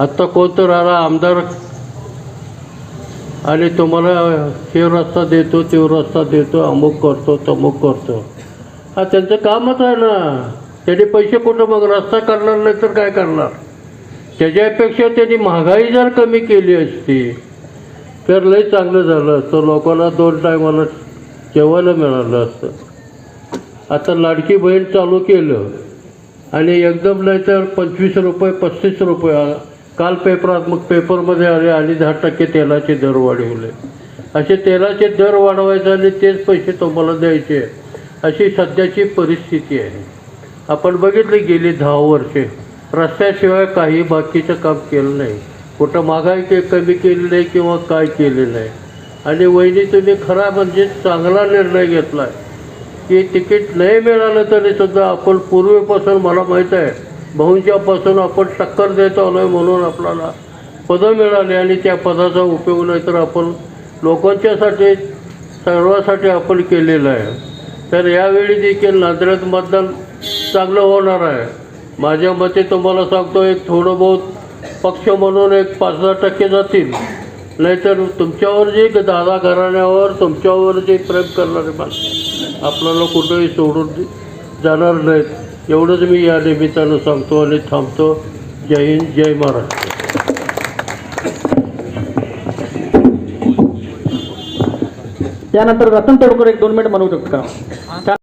आत्ता कोणतं आला आमदार? आणि तुम्हाला हे रस्ता देतो तो रस्ता देतो अमुक करतो तमुक करतो. हा त्यांचं कामच आहे ना. त्यांनी पैसे कुठं मग रस्ता करणार नाही तर काय करणार? त्याच्यापेक्षा त्यांनी महागाई जर कमी केली असती तर लई चांगलं झालं असतं. लोकांना दोन टायमाला जेवायला मिळालं असतं. आता लाडकी बहीण चालू केलं आणि एकदम नाही तर पंचवीस रुपये पस्तीस रुपये आला काल पेपरात मग पेपरमध्ये आले आणि दहा टक्के तेलाचे दर वाढवले. असे तेलाचे दर वाढवायचे आणि तेच पैसे तुम्हाला द्यायचे अशी सध्याची परिस्थिती आहे. आपण बघितले गेली दहा वर्षे रस्त्याशिवाय काही बाकीचं काम केलं नाही. कुठं महागाई के कमी केली नाही किंवा काय केले नाही. आणि वहिनी तुम्ही खरा म्हणजे चांगला निर्णय घेतला आहे की तिकीट नाही मिळालं तरी सुद्धा आपण पूर्वीपासून मला माहीत आहे भाऊंच्यापासून आपण टक्कर देत आहे म्हणून आपल्याला पदं मिळाली आणि त्या पदाचा उपयोग नाही तर आपण लोकांच्यासाठी सर्वासाठी आपण केलेलं आहे. तर यावेळी देखील नांदेड मतदान चांगलं होणार आहे. माझ्या मते तुम्हाला सांगतो एक थोडं बहुत पक्ष म्हणून एक पाच दहा टक्के जातील. नाहीतर तुमच्यावर जे दादा घराण्यावर तुमच्यावर जे प्रेम करणारे माणसं आपल्याला कुठंही सोडून जाणार नाहीत. एवढंच मी या निमित्तानं सांगतो आणि थांबतो. जय हिंद जय महाराष्ट्र. त्यानंतर रतन तोडकर एक दोन मिनिट म्हणू शकतो. का